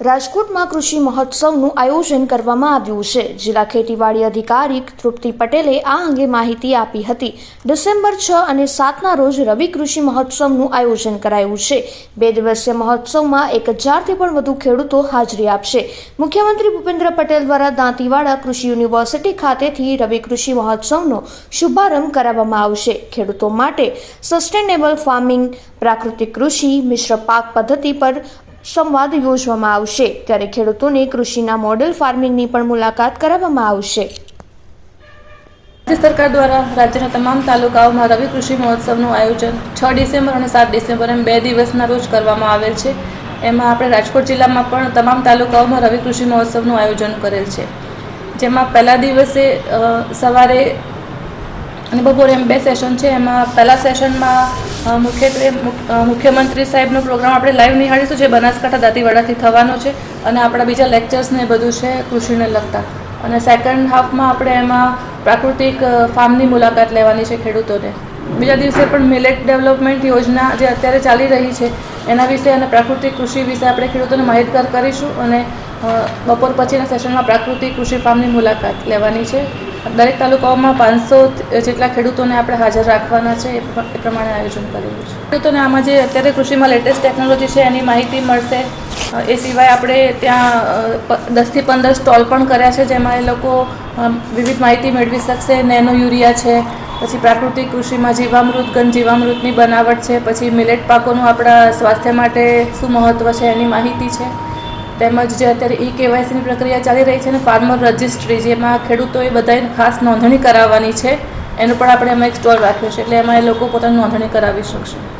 રાજકોટમાં કૃષિ મહોત્સવનું આયોજન કરવામાં આવ્યું છે. જિલ્લા ખેતીવાડી અધિકારી તૃપ્તિ પટેલે આ અંગે માહિતી આપી હતી. ડિસેમ્બર છ અને સાતના રોજ રવિ કૃષિ મહોત્સવનું આયોજન કરાયું છે. બે દિવસીય મહોત્સવમાં એક હજારથી પણ વધુ ખેડૂતો હાજરી આપશે. મુખ્યમંત્રી ભૂપેન્દ્ર પટેલ દ્વારા દાંતીવાડા કૃષિ યુનિવર્સિટી ખાતેથી રવિ કૃષિ મહોત્સવનો શુભારંભ કરાવવામાં આવશે. ખેડૂતો માટે સસ્ટેનેબલ ફાર્મિંગ, પ્રાકૃતિક કૃષિ, મિશ્ર પાક પદ્ધતિ પર સંવાદ યોજવામાં આવશે. ત્યારે ખેડૂતોને કૃષિના મોડેલ ફાર્મિંગની પણ મુલાકાત કરાવવામાં આવશે. રાજ્ય સરકાર દ્વારા રાજ્યના તમામ તાલુકાઓમાં રવિ કૃષિ મહોત્સવનું આયોજન છ ડિસેમ્બર અને સાત ડિસેમ્બર એમ બે દિવસના રોજ કરવામાં આવેલ છે. એમાં આપણે રાજકોટ જિલ્લામાં પણ તમામ તાલુકાઓમાં રવિ કૃષિ મહોત્સવનું આયોજન કરેલ છે. જેમાં પહેલા દિવસે સવારે અને બપોરે એમ બે સેશન છે. એમાં પહેલા સેશનમાં મુખ્યત્વે મુખ્યમંત્રી સાહેબનો પ્રોગ્રામ આપણે લાઈવ નિહાળીશું, જે બનાસકાંઠા દાંતીવાડાથી થવાનો છે અને આપણા બીજા લેક્ચર્સ ને એ બધું છે કૃષિને લગતા. અને સેકન્ડ હાફમાં આપણે એમાં પ્રાકૃતિક ફાર્મની મુલાકાત લેવાની છે ખેડૂતોને. બીજા દિવસે પણ મિલેટ ડેવલપમેન્ટ યોજના જે અત્યારે ચાલી રહી છે, એના વિશે અને પ્રાકૃતિક કૃષિ વિશે આપણે ખેડૂતોને માહિતગાર કરીશું અને બપોર પછીના સેશનમાં પ્રાકૃતિક કૃષિ ફાર્મની મુલાકાત લેવાની છે. દરેક તાલુકાઓમાં પાંચસો જેટલા ખેડૂતોને આપણે હાજર રાખવાના છે, એ પ્ર- એ પ્રમાણે આયોજન કરેલું છે. ખેડૂતોને આમાં જે અત્યારે કૃષિમાં લેટેસ્ટ ટેકનોલોજી છે, એની માહિતી મળશે. એ સિવાય આપણે ત્યાં દસથી પંદર સ્ટોલ પણ કર્યા છે, જેમાં એ લોકો વિવિધ માહિતી મેળવી શકશે. નેનો યુરિયા છે, પછી પ્રાકૃતિક કૃષિમાં જીવામૃત ગન જીવામૃતની બનાવટ છે, પછી મિલેટ પાકોનું આપણા સ્વાસ્થ્ય માટે શું મહત્ત્વ છે, એની માહિતી છે. તેમજ જે અત્યારે ઈ કેવાયસીની પ્રક્રિયા ચાલી રહી છે અને ફાર્મર રજિસ્ટ્રી જેમાં ખેડૂતોએ બધાએ ખાસ નોંધણી કરાવવાની છે. એનું પણ આપણે એમાં એક સ્ટોલ રાખ્યો છે. એટલે એમાં એ લોકો પોતાની નોંધણી કરાવી શકશે.